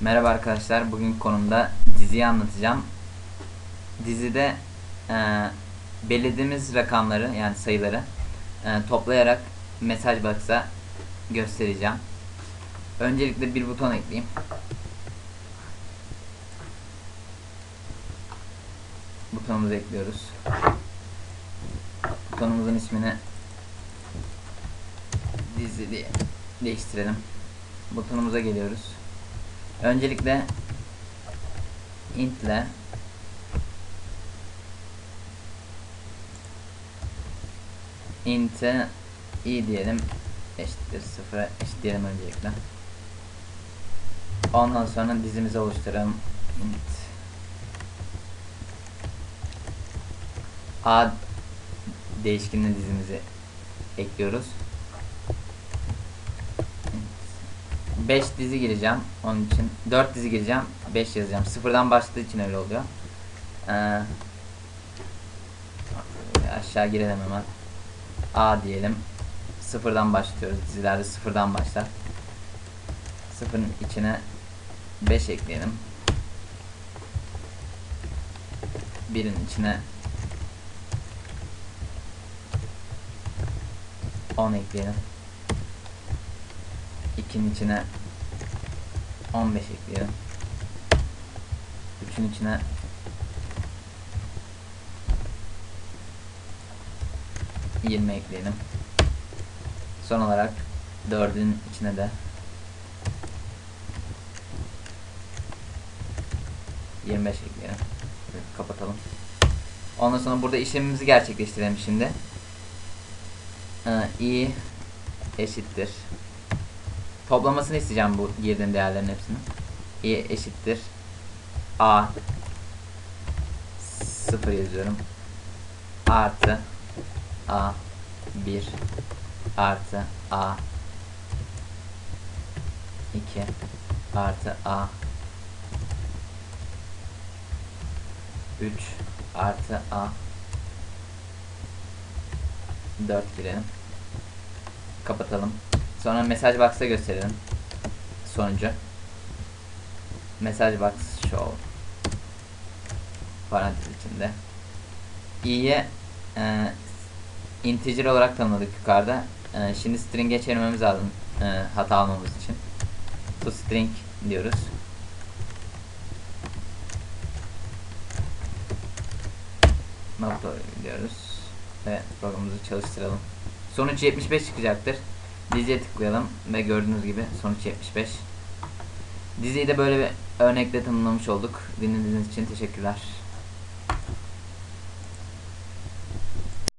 Merhaba arkadaşlar. Bugün konumda diziyi anlatacağım. Dizide e, belirlediğimiz rakamları yani sayıları e, toplayarak mesaj box'a göstereceğim. Öncelikle bir buton ekleyeyim. Butonumuzu ekliyoruz. Butonumuzun ismini dizi diye değiştirelim. Butonumuza geliyoruz. Öncelikle int ile int'e i diyelim eşittir sıfıra eşit diyelim öncelikle. Ondan sonra dizimizi oluşturalım. int a değişkenine dizimizi ekliyoruz. 5 dizi gireceğim. Onun için 4 dizi gireceğim. 5 yazacağım. Sıfırdan başladığı için öyle oluyor. Ee, aşağı girelim hemen. A diyelim. Sıfırdan başlıyoruz. Dizilerde sıfırdan başlar. Sıfırın içine 5 ekleyelim. Birin içine 10 ekleyelim. 2'nin içine 15 ekleyelim. 3'ün içine yirmi ekleyelim. Son olarak 4'ün içine de 25 ekleyelim. Kapatalım. Ondan sonra burada işlemimizi gerçekleştirelim şimdi. Ee, i eşittir toplamasını isteyeceğim bu girdiğim değerlerin hepsini. i eşittir a 0 yazıyorum. Artı a 1 artı a 2 artı a 3 artı a 4 girelim. Kapatalım. Sonra mesaj box'a gösterelim. Sonucu. Mesaj box show. Parantez içinde. i'ye e, integer olarak tanımladık yukarıda. E, şimdi string'e çevirmemiz lazım e, hata almamız için. To string diyoruz. Nokta diyoruz. Ve programımızı çalıştıralım. Sonuç 75 çıkacaktır. Diziye tıklayalım ve gördüğünüz gibi sonuç 75. Diziyi de böyle bir örnekle tanımlamış olduk. Dinlediğiniz için teşekkürler.